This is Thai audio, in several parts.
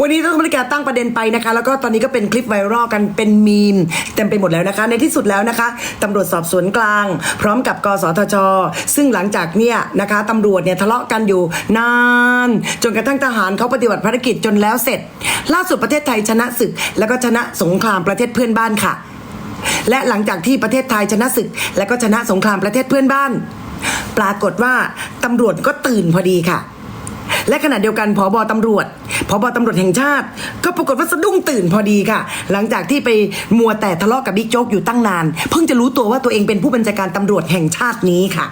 วันนี้ต้องบริการตั้งประเด็นไปนะคะ แล้วก็ตอนนี้ก็เป็นคลิปไวรัลกันเป็นมีมเต็มไปหมดแล้วนะคะ ในที่สุดแล้วนะคะตำรวจสอบสวนกลาง พร้อมกับกสทช ซึ่งหลังจากเนี่ยนะคะตำรวจเนี่ยทะเลาะกันอยู่นาน จนกระทั่งทหารเขาปฏิบัติภารกิจจนแล้วเสร็จ ล่าสุดประเทศไทยชนะศึก แล้วก็ชนะสงครามประเทศเพื่อนบ้านค่ะ และหลังจากที่ประเทศไทยชนะศึก และก็ชนะสงครามประเทศเพื่อนบ้าน ปรากฏว่าตำรวจก็ตื่นพอดีค่ะ และขณะเดียวกันผอบอตำรวจผอบอตำรวจแห่งชาติ ก็ปรากฏว่าสะดุ้งตื่นพอดีค่ะ หลังจากที่ไปมัวแต่ทะเลาะกับบิ๊กโจ๊กอยู่ตั้งนาน เพิ่งจะรู้ตัวว่าตัวเองเป็นผู้บัญชาการตำรวจแห่งชาตินี้ค่ะ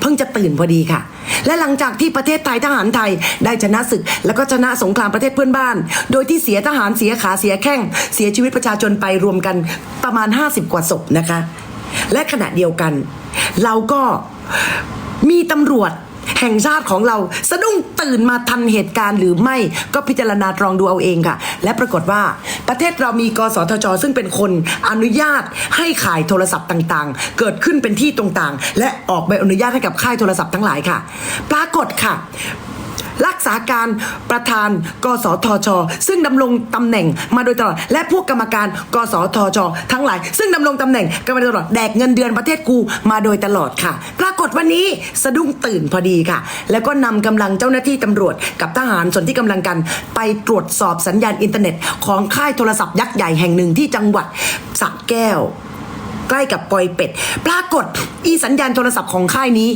เพิ่งจะตื่นพอดีค่ะ และหลังจากที่ประเทศไทยทหารไทยได้ชนะศึก แล้วก็ชนะสงครามประเทศเพื่อนบ้าน โดยที่เสียทหารเสียขาเสียแข้งเสียชีวิตประชาชนไปรวมกันประมาณ 50 กว่าศพนะคะ และขณะเดียวกัน เราก็มีตำรวจ แห่งชาติของเราสะดุ้งตื่นมาทันเหตุการณ์หรือไม่ก็พิจารณาตรองดูเอาเองค่ะ และปรากฏว่าประเทศเรามีกสทช ซึ่งเป็นคนอนุญาตให้ขายโทรศัพท์ต่างๆ เกิดขึ้นเป็นที่ตรงต่างและออกใบอนุญาตให้กับค่ายโทรศัพท์ทั้งหลายค่ะ ปรากฏค่ะ รักษาการประธาน กสทช ซึ่งดำรงตำแหน่งมาโดยตลอด และพวกกรรมการ กสทช ทั้งหลาย ซึ่งดำรงตำแหน่งกันมาโดยตลอดแดกเงินเดือนประเทศกูมาโดยตลอดค่ะ ปรากฏวันนี้สะดุ้งตื่นพอดีค่ะ แล้วก็นำกำลังเจ้าหน้าที่ตำรวจ กับทหารส่วนที่กำลังกัน ไปตรวจสอบสัญญาณอินเทอร์เน็ต ของค่ายโทรศัพท์ยักษ์ใหญ่แห่งหนึ่งที่จังหวัดสระแก้ว ใกล้กับปอยเป็ด ปรากฏอีสัญญาณโทรศัพท์ของค่ายนี้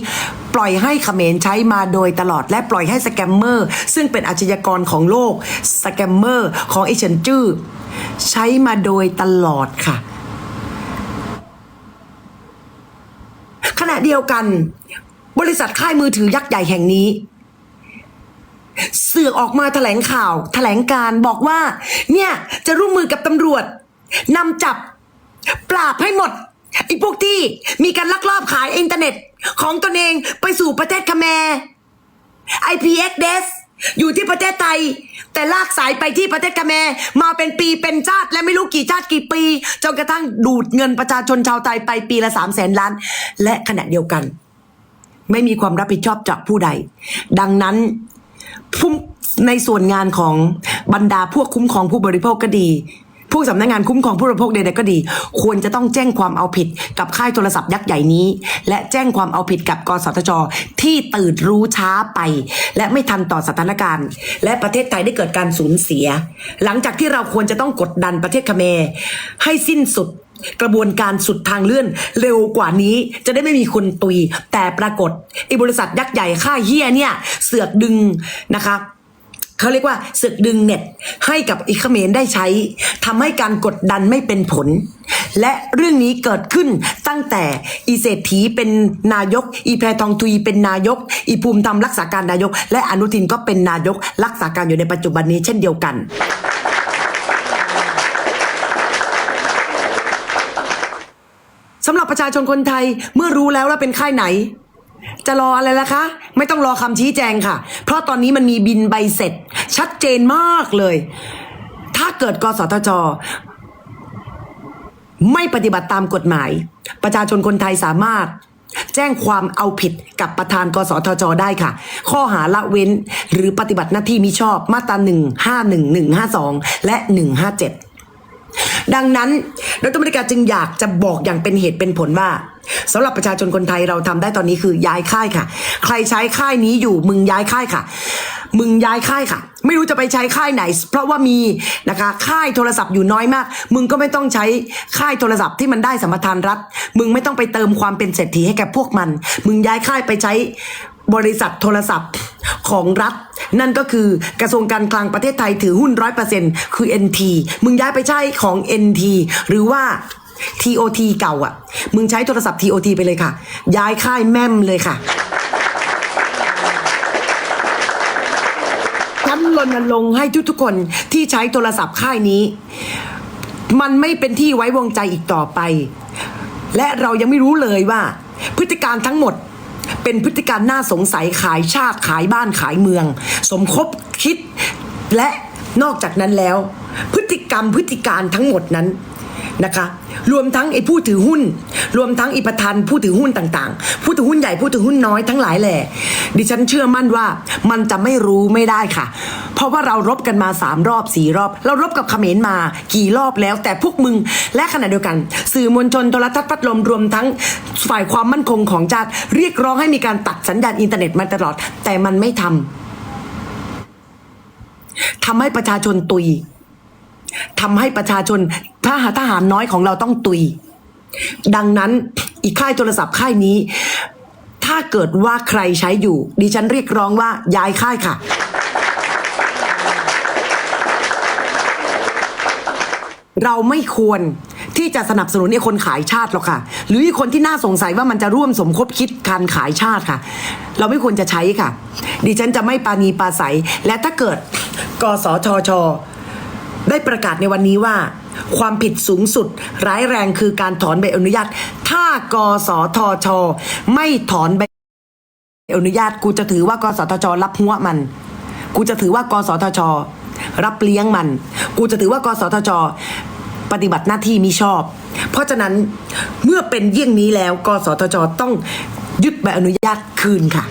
ปล่อยให้เขมรใช้มาโดยตลอดและปล่อยให้สแกมเมอร์ ซึ่งเป็นอาชญากรของโลกสแกมเมอร์ของเอเชนจื้อใช้มาโดยตลอดค่ะขณะเดียวกัน บริษัทค่ายมือถือยักษ์ใหญ่แห่งนี้ เสือกออกมาแถลงข่าว แถลงการบอกว่า เนี่ยจะร่วมมือกับตำรวจนำจับ ปราบให้หมด ไอ้พวกที่มีการลักลอบขายอินเทอร์เน็ต ของตนเองไปสู่ประเทศคาเขมร IPX d e s อยู่ที่ประเทศไทย แต่ลากสายไปที่ประเทศคาเขมรมาเป็นปีเป็นชาติ และไม่รู้กี่ชาติกี่ปีจนกระทั่งดูดเงินประชาชนชาวไทยไปปีละสามแสนล้าน และขณะเดียวกัน ไม่มีความรับผิดชอบจากผู้ใด ดังนั้นในส่วนงานของบรรดาพวกคุ้มครองผู้บริโภคก็ดี ผู้สำนักงงานคุ้มครองผู้บริโภคใดๆก็ดี ควรจะต้องแจ้งความเอาผิดกับค่ายโทรศัพท์ยักษ์ใหญ่นี้ และแจ้งความเอาผิดกับกสทช ที่ตื่นรู้ช้าไป และไม่ทันต่อสถานการณ์ และประเทศไทยได้เกิดการสูญเสีย หลังจากที่เราควรจะต้องกดดันประเทศคเมรให้สิ้นสุดกระบวนการสุดทางเลื่อนเร็วกว่านี้จะได้ไม่มีคนตุย แต่ปรากฏไอ้บริษัทยักษ์ใหญ่ค่ายเฮียเนี่ย เสือกดึงนะคะ เขาเรียกว่าเสือกดึงเน็ตให้กับอีเมรได้ใช้ทำให้การกดดันไม่เป็นผล และเรื่องนี้เกิดขึ้นตั้งแต่อีเศรษฐีเป็นนายก อีแพรทองทุยเป็นนายก อีภูมิธรรมรักษาการนายก และอนุทินก็เป็นนายกรักษาการอยู่ในปัจจุบันนี้เช่นเดียวกันสำหรับประชาชนคนไทยเมื่อรู้แล้วว่าเป็นค่ายไหน จะรออะไรล่ะคะ ไม่ต้องรอคำชี้แจงค่ะ เพราะตอนนี้มันมีบินใบเสร็จ ชัดเจนมากเลย ถ้าเกิดกสทช ไม่ปฏิบัติตามกฎหมาย ประชาชนคนไทยสามารถ แจ้งความเอาผิดกับประธานกสทช ได้ค่ะ ข้อหาละเว้น หรือปฏิบัติหน้าที่มิชอบมาตรา151 152 และ 157 ดังนั้นรัฐมนตรีจึงอยากจะบอกอย่างเป็นเหตุเป็นผลว่าสำหรับประชาชนคนไทยเราทำได้ตอนนี้คือย้ายค่ายค่ะ ใครใช้ค่ายนี้อยู่มึงย้ายค่ายค่ะ มึงย้ายค่ายค่ะ ไม่รู้จะไปใช้ค่ายไหน เพราะว่ามีนะคะค่ายโทรศัพท์อยู่น้อยมาก มึงก็ไม่ต้องใช้ค่ายโทรศัพท์ที่มันได้สมปทานรัฐ มึงไม่ต้องไปเติมความเป็นเศรษฐีให้แก่พวกมัน มึงย้ายค่ายไปใช้ บริษัทโทรศัพท์ของรัฐ นั่นก็คือกระทรวงการคลังประเทศไทยถือหุ้นร้อยเปอร์เซ็นคือ NT มึงย้ายไปใช้ของ NT หรือว่า TOT เก่าอะ มึงใช้โทรศัพท์ TOT ไปเลยค่ะ ย้ายค่ายแม่มเลยค่ะฉันรณรงค์ให้ทุกๆคนที่ใช้โทรศัพท์ค่ายนี้ มันไม่เป็นที่ไว้วางใจอีกต่อไป และเรายังไม่รู้เลยว่า พฤติการทั้งหมด เป็นพฤติการน่าสงสัยขายชาติขายบ้านขายเมือง สมคบคิดและนอกจากนั้นแล้ว พฤติกรรมพฤติการทั้งหมดนั้น นะคะรวมทั้งไอ้ผู้ถือหุ้น รวมทั้งอีประธานผู้ถือหุ้นต่างๆ ผู้ถือหุ้นใหญ่ผู้ถือหุ้นน้อยทั้งหลายแหล่ดิฉันเชื่อมั่นว่ามันจะไม่รู้ไม่ได้ค่ะ เพราะว่าเรารบกันมาสามรอบสี่รอบ เรารบกับเขมรมากี่รอบแล้วแต่พวกมึง และขณะเดียวกัน สื่อมวลชนโทรทัศน์พัดลมรวมทั้งฝ่ายความมั่นคงของชาติเรียกร้องให้มีการตัดสัญญาณอินเทอร์เน็ตมาตลอด แต่มันไม่ทำทำให้ประชาชนตุยทำให้ประชาชนาทหารน้อยของเราต้องตุย ดังนั้นอีกค่ายโทรศัพท์ค่ายนี้ ถ้าเกิดว่าใครใช้อยู่ ดิฉันเรียกร้องว่าย้ายค่ายค่ะ เราไม่ควรที่จะสนับสนุนไอ้คนขายชาติหรอกค่ะ หรือไอ้คนที่น่าสงสัยว่ามันจะร่วมสมคบคิดการขายชาติค่ะ เราไม่ควรจะใช้ค่ะ ดิฉันจะไม่ปาณีปาใสและถ้าเกิดกสทช ได้ประกาศในวันนี้ว่า ความผิดสูงสุด ร้ายแรงคือการถอนใบอนุญาต ถ้ากสทช ไม่ถอนใบอนุญาต กูจะถือว่ากสทช รับหัวมัน กูจะถือว่ากสทช รับเลี้ยงมัน กูจะถือว่ากสทช ปฏิบัติหน้าที่มิชอบ เพราะฉะนั้นเมื่อเป็นเยี่ยงนี้แล้ว กสทช ต้องยึดใบอนุญาตคืนค่ะ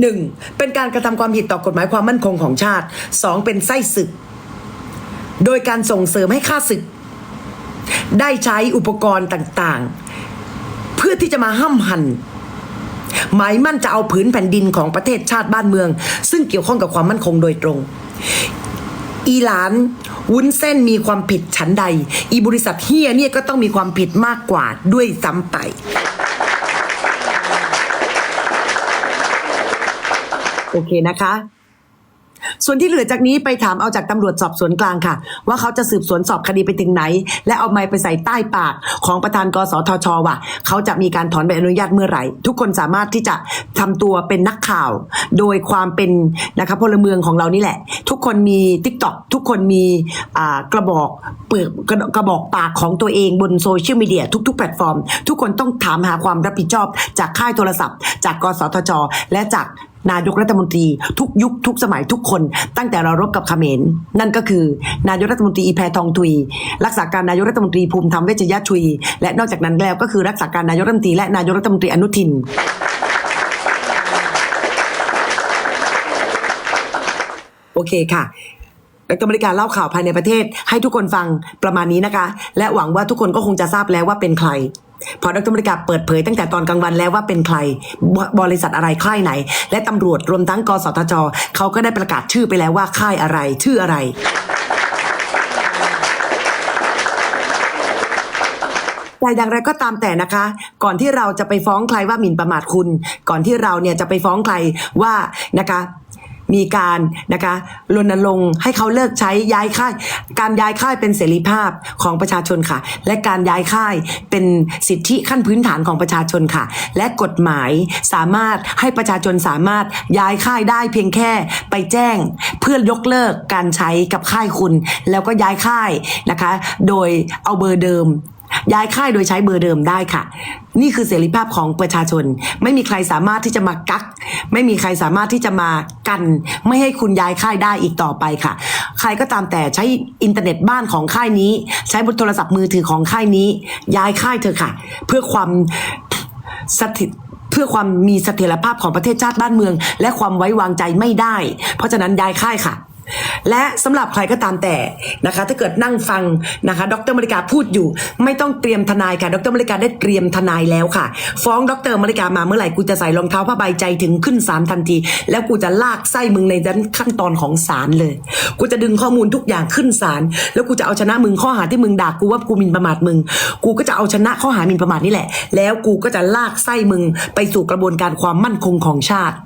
หนึ่งเป็นการกระทำความผิดต่อกฎหมายความมั่นคงของชาติสองเป็นไส้ศึก โดยการส่งเสริมให้ข้าศึก ได้ใช้อุปกรณ์ต่างๆ เพื่อที่จะมาห้ำหันหมายมั่นจะเอาผืนแผ่นดินของประเทศชาติบ้านเมือง ซึ่งเกี่ยวข้องกับความมั่นคงโดยตรง อีหลาน วุ้นเส้นมีความผิดฉันใด อีบริษัทเฮียเนี่ยก็ต้องมีความผิดมากกว่าด้วยซ้ำไป โอเคนะคะ ส่วนที่เหลือจากนี้ไปถามเอาจากตำรวจสอบสวนกลางค่ะ ว่าเขาจะสืบสวนสอบคดีไปถึงไหน และเอาไม้ไปใส่ใต้ปากของประธานกสทชว่า เขาจะมีการถอนใบอนุญาตเมื่อไหร่ ทุกคนสามารถที่จะทำตัวเป็นนักข่าว โดยความเป็นนะคะพลเมืองของเรานี่แหละ ทุกคนมี t ิ k t o k ทุกคนมีอ่ากระบอกเปลือกกระกระบอกปากของตัวเองบนโซเชียลมีเดียทุก ๆ แพลตฟอร์ม ทุกคนต้องถามหาความรับผิดชอบจากค่ายโทรศัพท์ จากกสทช และจาก นายกรัฐมนตรีทุกยุคทุกสมัยทุกคน ตั้งแต่เรารบกับเขมรนั่นก็คือ นายกรัฐมนตรีอีแพทองทุย รักษาการนายกรัฐมนตรีภูมิธรรมเวชยชุย และนอกจากนั้นแล้วก็คือรักษาการนายกรัฐมนตรีและนายกรัฐมนตรีอนุทินโอเคค่ะ ดรบริการเล่าข่าวภายในประเทศ ให้ทุกคนฟังประมาณนี้นะคะ และหวังว่าทุกคนก็คงจะทราบแล้วว่าเป็นใครเพอดรบริการเปิดเผยตั้งแต่ตอนกลางวันแล้วว่าเป็นใครบบริษัทอะไรค่ายไหน และตำรวจรวมทั้งกสทชเขาก็ได้ประกาศชื่อไปแล้วว่าค่ายอะไร ชื่ออะไร แต่อย่างไรก็ตามแต่นะคะ ก่อนที่เราจะไปฟ้องใครว่าหมิ่นประมาทคุณ ก่อนที่เราเนี่ยจะไปฟ้องใครว่านะคะ มีการนะคะรณรงค์ให้เขาเลิกใช้ย้ายค่าย การย้ายค่ายเป็นเสรีภาพของประชาชนค่ะ และการย้ายค่ายเป็นสิทธิขั้นพื้นฐานของประชาชนค่ะ และกฎหมายสามารถให้ประชาชนสามารถย้ายค่ายได้เพียงแค่ไปแจ้งเพื่อยกเลิกการใช้กับค่ายคุณ แล้วก็ย้ายค่ายนะคะ โดยเอาเบอร์เดิม ย้ายค่ายโดยใช้เบอร์เดิมได้ค่ะ นี่คือเสรีภาพของประชาชน ไม่มีใครสามารถที่จะมากัก ไม่มีใครสามารถที่จะมากัน ไม่ให้คุณย้ายค่ายได้อีกต่อไปค่ะ ใครก็ตามแต่ใช้อินเทอร์เน็ตบ้านของค่ายนี้ ใช้บนโทรศัพท์มือถือของค่ายนี้ ย้ายค่ายเถอค่ะ เพื่อความสถิตเพื่อความมีเสถียรภาพของประเทศชาติบ้านเมือง และความไว้วางใจไม่ได้ เพราะฉะนั้นย้ายค่ายค่ะ และสำหรับใครก็ตามแต่นะคะ ถ้าเกิดนั่งฟังนะคะ ดรมริกาพูดอยู่ ไม่ต้องเตรียมทนายค่ะ ดรมริกาได้เตรียมทนายแล้วค่ะ ฟ้องดรมริกามาเมื่อไหร่กูจะใส่รองเท้าผ้าใบใจถึงขึ้นศาลทันที แล้วกูจะลากไส้มึงในด้านขั้นตอนของศาลเลย กูจะดึงข้อมูลทุกอย่างขึ้นศาลแล้วกูจะเอาชนะมึงข้อหาที่มึงด่ากูว่ากูหมินประมาทมึง กูก็จะเอาชนะข้อหาหมินประมาทนี่แหละ แล้วกูก็จะลากไส้มึงไปสู่กระบวนการความมั่นคงของชาติ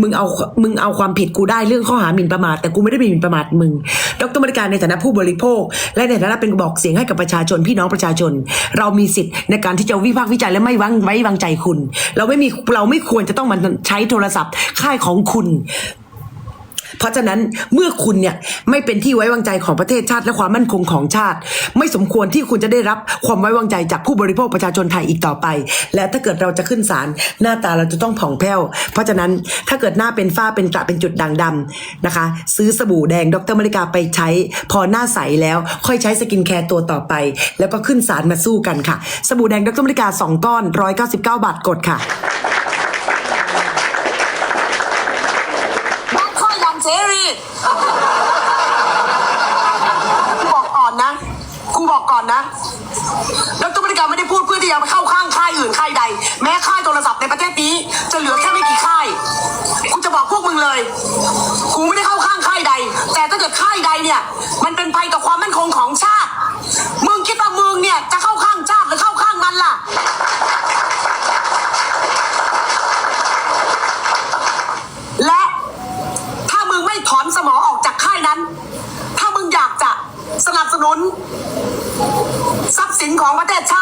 มึงเอามึงเอาความผิดกูได้เรื่องข้อหาหมิ่นประมาทแต่กูไม่ได้หมิ่นประมาทมึง ดรมริการในฐานะผู้บริโภค และในฐานะเป็นบอกเสียงให้กับประชาชนพี่น้องประชาชน เรามีสิทธิ์ในการที่จะวิพากษ์วิจารณ์และไม่วางไว้วางใจคุณ เราไม่มีเราไม่ควรจะต้องมาใช้โทรศัพท์ค่ายของคุณ เพราะฉะนั้นเมื่อคุณเนี่ยไม่เป็นที่ไว้วางใจของประเทศชาติและความมั่นคงของชาติ ไม่สมควรที่คุณจะได้รับความไว้วางใจจากผู้บริโภคประชาชนไทยอีกต่อไป และถ้าเกิดเราจะขึ้นศาลหน้าตาเราจะต้องผ่องแผ้ว เพราะฉะนั้นถ้าเกิดหน้าเป็นฝ้าเป็นกระเป็นจุดด่างดำนะคะ ซื้อสบู่แดงดรมริกาไปใช้ พอหน้าใสแล้วค่อยใช้สกินแคร์ตัวต่อไป แล้วก็ขึ้นศาลมาสู้กันค่ะ สบู่แดงดรมริกาสองก้อน199 บาทกดค่ะ บ้านข้อยอย่างเสรีกูบอกก่อนนะกูบอกก่อนนะดรบริการไม่ได้พูดเพื่อที่จะไปเข้าข้างค่ายอื่นค่ายใด แม้ค่ายโทรศัพท์ในประเทศนี้จะเหลือแค่ไม่กี่ค่ายกูจะบอกพวกมึงเลยกูไม่ได้เข้าข้างค่ายใด แต่ถ้าเกิดค่ายใดเนี่ย มันเป็นภัยต่อความมั่นคงของชาติ มึงคิดว่ามึงเนี่ยจะเข้าข้างชาติหรือเข้าข้างมันล่ะและถ้ามึงไม่ถอนสมอออกจากค่ายนั้น ถ้ามึงอยากจะสนับสนุน ทรัพย์สินของประเทศชาติ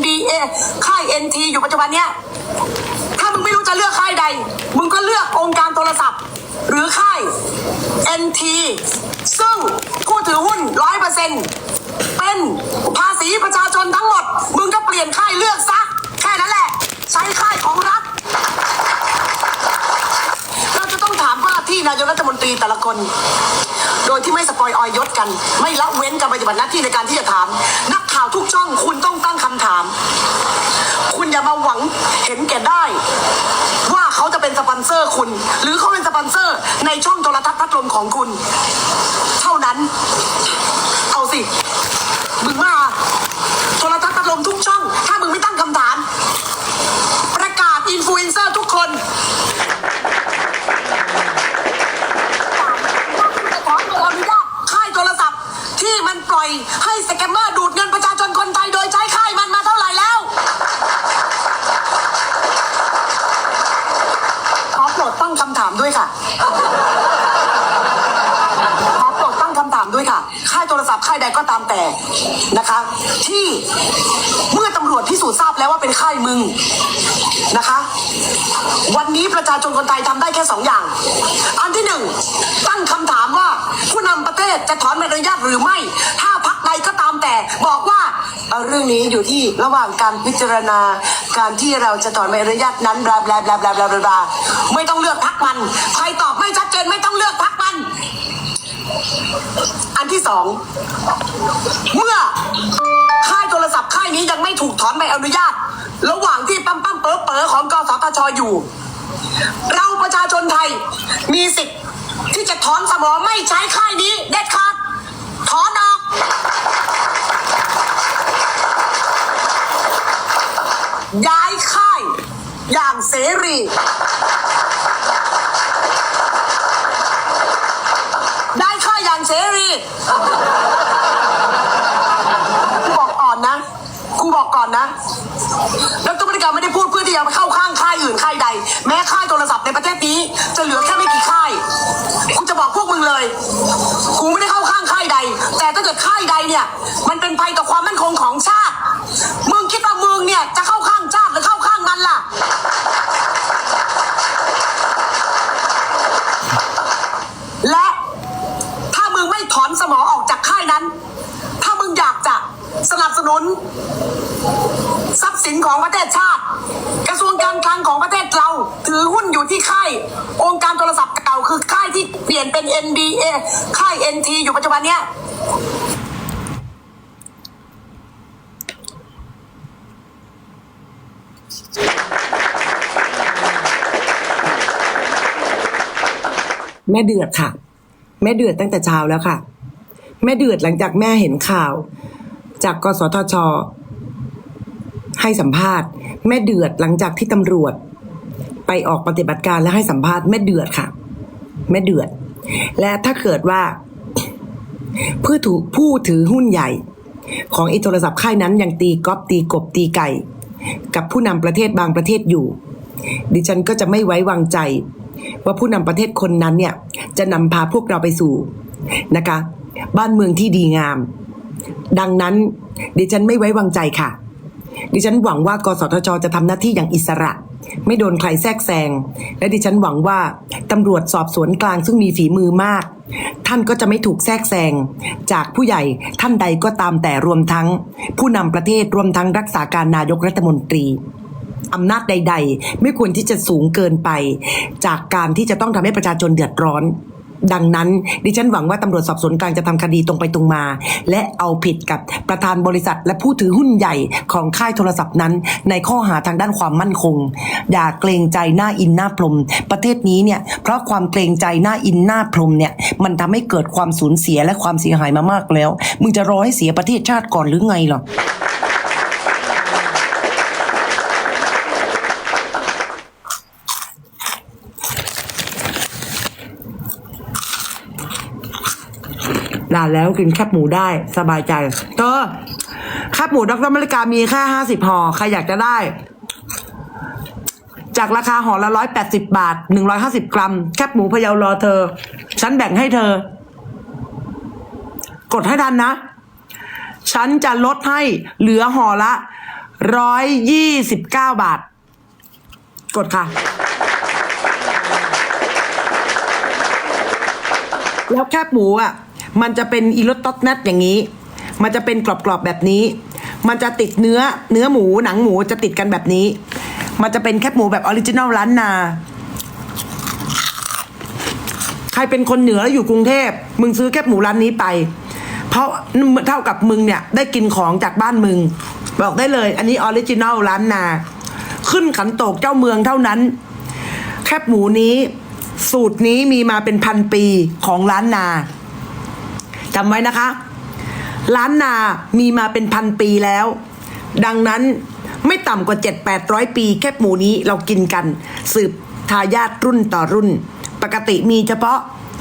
NBA ค่าย NT อยู่ปัจจุบันเนี้ยถ้ามึงไม่รู้จะเลือกค่ายใด มึงก็เลือกองค์การโทรศัพท์ หรือค่าย NT ซึ่งผู้ถือหุ้นร้อยเปอร์เซ็นต์เป็นภาษีประชาชนทั้งหมด มึงก็เปลี่ยนค่ายเลือกซะ แค่นั้นแหละ ใช้ค่ายของรัฐ เราจะต้องถามว่าที่นายกรัฐมนตรีแต่ละคน โดยที่ไม่สปอยออยยศกัน ไม่ละเว้นการปฏิบัติหน้าที่ในการที่จะถาม นักข่าวทุกช่องคุณต้องตั้งคำถาม คุณอย่ามาหวังเห็นแก่ได้ ว่าเขาจะเป็นสปอนเซอร์ คุณ หรือเขาเป็นสปอนเซอร์ในช่องโทรทัศน์พัดลมของคุณ เท่านั้น เอาสิ มึงมาโทรทัศน์พัดลมทุกช่อง ถ้ามึงไม่ตั้งคำถาม ประกาศอินฟลูเอนเซอร์ทุกคน ขออนุญาตค่ายโทรศัพท์ ที่มันปล่อยให้สแกมเมอร์ดูดเงินประชาชนคนไทยโดยใช้ค่ายมันมาเท่าไหร่แล้ว ขอโปรดตั้งคำถามด้วยค่ะ ขอโปรดตั้งคำถามด้วยค่ะ ค่ายโทรใดก็ตามแต่นะคะ ที่เมื่อตำรวจพิสูจน์ทราบแล้วว่าเป็นค่ายมึงนะคะ วันนี้ประชาชนคนไทยทำได้แค่สองอย่าง อันที่หนึ่งตั้งคำถามว่าผู้นำประเทศจะถอนใบอนุญาตหรือไม่ ถ้าพักใดก็ตามแต่บอกว่าเอ่อเรื่องนี้อยู่ที่ระหว่างการพิจารณาการที่เราจะถอนใบอนุญาตนั้นบลาบลาบลาบลาบลาบลาไม่ต้องเลือกพักมัน ใครตอบไม่ชัดเจนไม่ต้องเลือกพักมัน อันที่สองเมื่อค่ายโทรศัพท์ค่ายนี้ยังไม่ถูกถอนใบอนุญาต ระหว่างที่ปั๊มปั๊มเป๋อเป๋อของกสทชอยู่ เราประชาชนไทยมีสิทธิ์ที่จะถอนสมอไม่ใช้ค่ายนี้เด็ดขาดถอนออกย้ายค่ายอย่างเสรี เสรีกูบอกก่อนนะกูบอกก่อนนะดรบริการไม่ได้พูดเพื่อที่จะไปเข้าข้างค่ายอื่นค่ายใด แม้ค่ายโทรศัพท์ในประเทศนี้ จะเหลือแค่ไม่กี่ค่ายกูจะบอกพวกมึงเลยกูไม่ได้เข้าข้างค่ายใด แต่ถ้าเกิดค่ายใดเนี่ย มันเป็นภัยต่อความมั่นคงของชาติ มึงคิดว่ามึงเนี่ยจะเข้าข้างชาติหรือเข้าข้างมันล่ะ และถ้ามึงไม่ถอนสมอออกจากค่ายนั้น ถ้ามึงอยากจะสนับสนุน ทรัพย์ สินของประเทศชาติ กระทรวงการคลังของประเทศเรา ถือหุ้นอยู่ที่ค่าย องค์การโทรศัพท์เก่าคือค่ายที่เปลี่ยนเป็น NBA ค่าย NT อยู่ปัจจุบันเนี้ยแม่เดือดค่ะ แม่เดือดตั้งแต่เช้าแล้วค่ะ แม่เดือดหลังจากแม่เห็นข่าว จากกสทช ให้สัมภาษณ์ แม่เดือดหลังจากที่ตำรวจ ไปออกปฏิบัติการและให้สัมภาษณ์แม่เดือดค่ะ แม่เดือด และถ้าเกิดว่าผู้ถือผู้ถือหุ้นใหญ่ ของไอโทรศัพท์ค่ายนั้นยังตีก๊อปตีกบตีไก่ กับผู้นำประเทศบางประเทศอยู่ ดิฉันก็จะไม่ไว้วางใจ ว่าผู้นำประเทศคนนั้นเนี่ย จะนำพาพวกเราไปสู่นะคะ บ้านเมืองที่ดีงาม ดังนั้นดิฉันไม่ไว้วางใจค่ะ ดิฉันหวังว่ากสทช จะทำหน้าที่อย่างอิสระ ไม่โดนใครแทรกแซง และดิฉันหวังว่าตำรวจสอบสวนกลางซึ่งมีฝีมือมาก ท่านก็จะไม่ถูกแทรกแซง จากผู้ใหญ่ท่านใดก็ตามแต่รวมทั้ง ผู้นำประเทศรวมทั้งรักษาการนายกรัฐมนตรีอำนาจใด ๆ ไม่ควรที่จะสูงเกินไป จากการที่จะต้องทำให้ประชาชนเดือดร้อน ดังนั้น ดิฉันหวังว่าตำรวจสอบสวนกลางจะทำคดีตรงไปตรงมา และเอาผิดกับประธานบริษัท และผู้ถือหุ้นใหญ่ของค่ายโทรศัพท์นั้น ในข้อหาทางด้านความมั่นคง อย่าเกรงใจหน้าอินหน้าพรม ประเทศนี้เนี่ยเพราะความเกรงใจหน้าอินหน้าพรมเนี่ยมันทำให้เกิดความสูญเสียและความเสียหายมามากแล้ว มึงจะรอให้เสียประเทศชาติก่อนหรือไงหรอ ด่าแล้วกินแคบหมูได้สบายใจเธอแคบหมูดรมริกามีแค่ห้าสิบห่อใครอยากจะได้ จากราคาห่อละร้อยแปดสิบาทหนึ่งร้อยห้าสิบกรัม แคบหมูพะเยารอเธอ ฉันแบ่งให้เธอ กดให้ทันนะ ฉันจะลดให้เหลือห่อละร้อยยี่สิบเก้าบาท กดค่ะแล้วแคบหมูอะ มันจะเป็นอีรสต๊อกแนทอย่างนี้ มันจะเป็นกรอบๆแบบนี้ มันจะติดเนื้อเนื้อหมูหนังหมูจะติดกันแบบนี้ มันจะเป็นแคบหมูแบบออริจินัลร้านนา ใครเป็นคนเหนือแล้วอยู่กรุงเทพมึงซื้อแคบหมูร้านนี้ไป เพราะเท่ากับมึงเนี่ยได้กินของจากบ้านมึง บอกได้เลย อันนี้ออริจินัลร้านนา ขึ้นขันโตกเจ้าเมืองเท่านั้น แคบหมูนี้สูตรนี้มีมาเป็นพันปีของร้านนา จำไว้นะคะร้านนามีมาเป็นพันปีแล้ว ดังนั้นไม่ต่ำกว่า 7 8 0 0 ปีแคบหมูนี้เรากินกัน สืบทายาทรุ่นต่อรุ่น ปกติมีเฉพาะ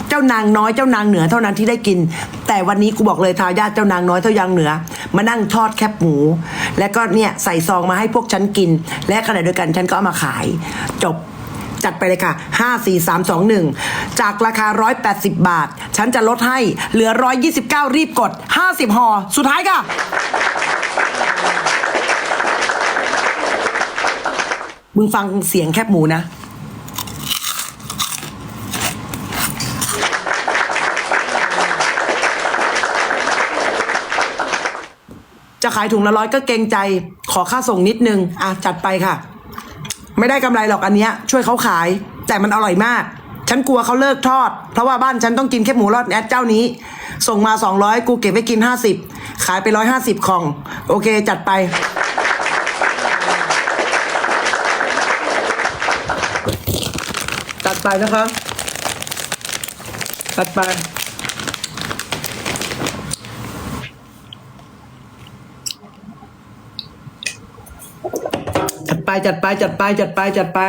เจ้านางน้อยเจ้านางเหนือเท่านั้นที่ได้กิน แต่วันนี้กูบอกเลยทายาทเจ้านางน้อยเท่ายางเหนือ มานั่งทอดแคบหมู แล้วก็เนี่ยใส่ซองมาให้พวกฉันกิน และขณะเดียวกันฉันก็เอามาขายจบ จัดไปเลยค่ะ 5 4 3 2 1 จากราคา 180 บาท ฉันจะลดให้เหลือ 129 รีบกด 50ห่อสุดท้ายค่ะมึงฟังเสียงแคบหมูนะจะขายถุงละร้อยก็เกรงใจ ขอค่าส่งนิดนึง อะ จัดไปค่ะ ไม่ได้กำไรหรอกอันเนี้ยช่วยเขาขาย แต่มันอร่อยมาก ฉันกลัวเขาเลิกทอด เพราะว่าบ้านฉันต้องกินแค่หมูรอดแอดเจ้านี้ ส่งมา 200 กูเก็บไว้กิน 50 ขายไป 150ของ โอเคจัดไป จัดไปนะคะ จัดไป จัดไปจัดไปจัดไปจัดไปจัดไป